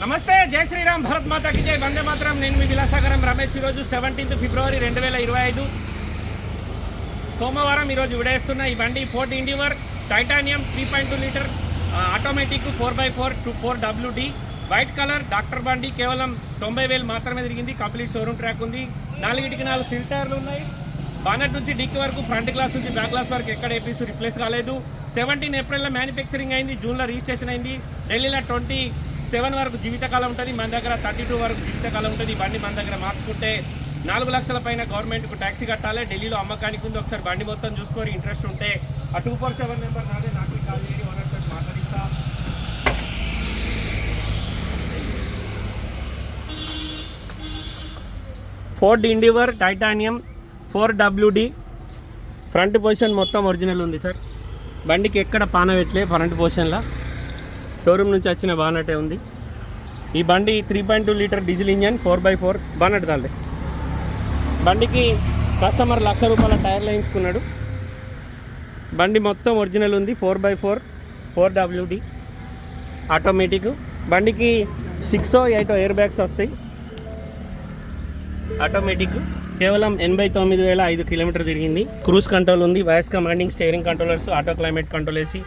నమస్తే జై శ్రీరామ్ భరత్ మాతాకి జై. వందే మాత్రం. నేను మీ విలాసాగరం రమేష్. ఈరోజు సెవెంటీన్త్ ఫిబ్రవరి రెండు వేల ఇరవై ఐదు. సోమవారం ఈరోజు విడేస్తున్న ఈ బండి Ford Endeavour titanium three point two litre automatic four by four two four WD white colour doctor బండి. కేవలం తొంభై వేలు మాత్రమే తిరిగింది. కంప్లీట్ షోరూమ్ ట్రాక్ ఉంది. నాలుగిటికి నాలుగు ఫిల్టర్లు ఉన్నాయి. బానట్ నుంచి డిక్కి వరకు ఫ్రంట్ గ్లాస్ నుంచి బ్యాక్ గ్లాస్ వరకు ఎక్కడ ఏపీస్ రిప్లేస్ కాలేదు. సెవెంటీన్ ఏప్రిల్లో మ్యానుఫ్యాక్చరింగ్ అయింది. జూన్లో రిజిస్ట్రేషన్ అయింది. ఢిల్లీలో ట్వంటీ సెవెన్ వరకు జీవితకాలం ఉంటుంది మన దగ్గర థర్టీ టూ వరకు జీవితకాలం ఉంటుంది. ఈ బండి మన దగ్గర మార్చుకుంటే నాలుగు లక్షల పైన గవర్నమెంట్కు ట్యాక్సీ కట్టాలి ఢిల్లీలో అమ్మకానికి ఉంది. ఒకసారి బండి మొత్తం చూసుకొని ఇంట్రెస్ట్ ఉంటే ఆ టూ ఫోర్ సెవెన్ నెంబర్ నాదే. నాకు కాల్ చేయండి ఓనర్తో మాట్లాడిస్తా. Ford Endeavour titanium four WD front position మొత్తం ఒరిజినల్ ఉంది సార్ బండికి ఎక్కడ పాన పెట్టలే ఫ్రంట్ పొజిషన్లో షోరూమ్ నుంచి వచ్చిన బానటే ఉంది. ఈ బండి three point two litre diesel engine four by four bonnet తాలే బండికి కస్టమర్ లక్ష రూపాయల టైర్లు వేయించుకున్నాడు బండి మొత్తం ఒరిజినల్ ఉంది four by four four WD automatic బండికి సిక్సో ఎయిటో ఎయిర్ బ్యాగ్స్ వస్తాయి. ఆటోమేటిక్ కేవలం ఎనభై తొమ్మిది వేల ఐదు కిలోమీటర్ తిరిగింది. క్రూజ్ కంట్రోల్ ఉంది voice commanding steering controllers auto climate control వేసి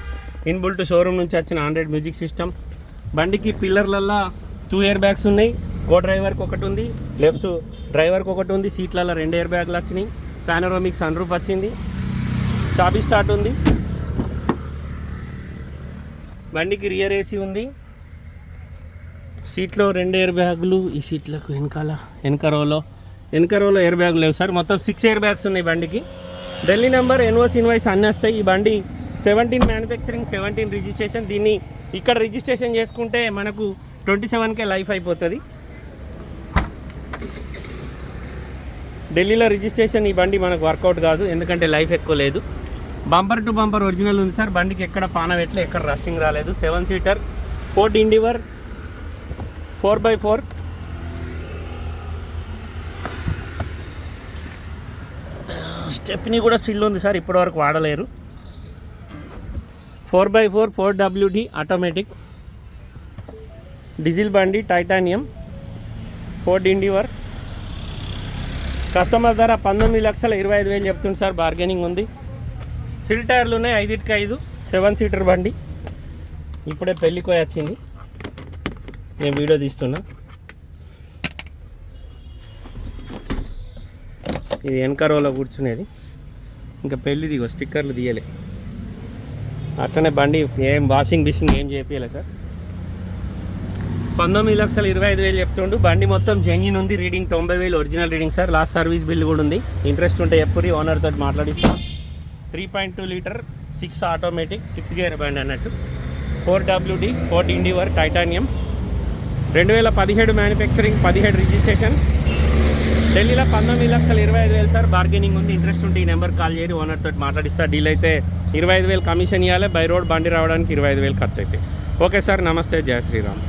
ఇన్బుల్ట్ షోరూమ్ నుంచి వచ్చిన ఆండ్రాయిడ్ మ్యూజిక్ సిస్టమ్. బండికి పిల్లర్లల్లో టూ ఇయర్ బ్యాగ్స్ ఉన్నాయి. కో డ్రైవర్కి ఒకటి ఉంది. లెఫ్ట్ డ్రైవర్కి ఒకటి ఉంది. సీట్లలో రెండు ఇయర్ బ్యాగ్లు వచ్చినాయి. పానరోమిక్ సన్ రూఫ్ వచ్చింది. టాపీ స్టార్ట్ ఉంది. బండికి రియర్ ఏసీ ఉంది. సీట్లో రెండు ఎయిర్ బ్యాగులు ఈ సీట్లకు వెనకాల వెనక రోలో వెనక రోలో ఎయిర్ బ్యాగ్ లేవు సార్. మొత్తం సిక్స్ ఎయిర్ బ్యాగ్స్ ఉన్నాయి బండికి. ఢిల్లీ నెంబర్ ఎన్వోస్ ఇన్వాయిస్ అన్నీ వస్తాయి. ఈ బండి సెవెంటీన్ మ్యానుఫ్యాక్చరింగ్ సెవెంటీన్ రిజిస్ట్రేషన్ దీన్ని ఇక్కడ రిజిస్ట్రేషన్ చేసుకుంటే మనకు ట్వంటీ సెవెన్కే లైఫ్ అయిపోతుంది. ఢిల్లీలో రిజిస్ట్రేషన్ ఈ బండి మనకు వర్కౌట్ కాదు ఎందుకంటే లైఫ్ ఎక్కువ లేదు. బంపర్ టు బంపర్ ఒరిజినల్ ఉంది సార్. బండికి ఎక్కడ పాన పెట్టలే ఎక్కడ రస్టింగ్ రాలేదు. Seven seater Ford Endeavour four by four stepney కూడా సిల్ ఉంది సార్ ఇప్పటివరకు వాడలేరు. Four by four four WD automatic. Diesel బండి టైటానియం ఫోర్డ్ ఇండివర్ కస్టమర్ ధర పంతొమ్మిది లక్షల ఇరవై ఐదు వేలు చెప్తుంది సార్ బార్గెనింగ్ ఉంది. సిల్ టైర్లు ఉన్నాయి ఐదుటికి ఐదు సెవెన్ సీటర్ బండి. ఇప్పుడే పెళ్ళికి వచ్చింది. నేను వీడియో తీస్తున్నా. ఇది వెనక రోలో కూర్చునేది. ఇంకా పెళ్ళి దిగో స్టిక్కర్లు తీయలే. అట్లనే బండి ఏం వాషింగ్ బిషింగ్ ఏం చేపియలే సార్. పంతొమ్మిది లక్షల ఇరవై ఐదు వేలు చెప్తుండు. బండి మొత్తం జెన్యున్ ఉంది. రీడింగ్ తొంభై వేలు original reading sir. Last service bill కూడా ఉంది. ఇంట్రెస్ట్ ఉంటే ఎప్పుడు ఓనర్ తోటి మాట్లాడిస్తాం. Three point two litre six automatic six gear బండి అన్నట్టు. Four WD Ford Endeavour titanium రెండు వేల పదిహేడు మ్యానుఫ్యాక్చరింగ్ పదిహేడు రిజిస్ట్రేషన్ ఢిల్లీలో పంతొమ్మిది లక్షల ఇరవై ఐదు వేలు సార్. బార్గెనింగ్ ఉంది. ఇంట్రెస్ట్ ఉంటే ఈ నెంబర్ కాల్ చేయరు ఓనర్ తోటి మాట్లాడిస్తా. డీల్ అయితే ఇరవై ఐదు వేలు కమిషన్ ఇవ్వాలి బై రోడ్ బండి రావడానికి ఇరవై ఐదు వేలు ఖర్చు అయితే ఓకే సార్ నమస్తే జయ శ్రీరామ్.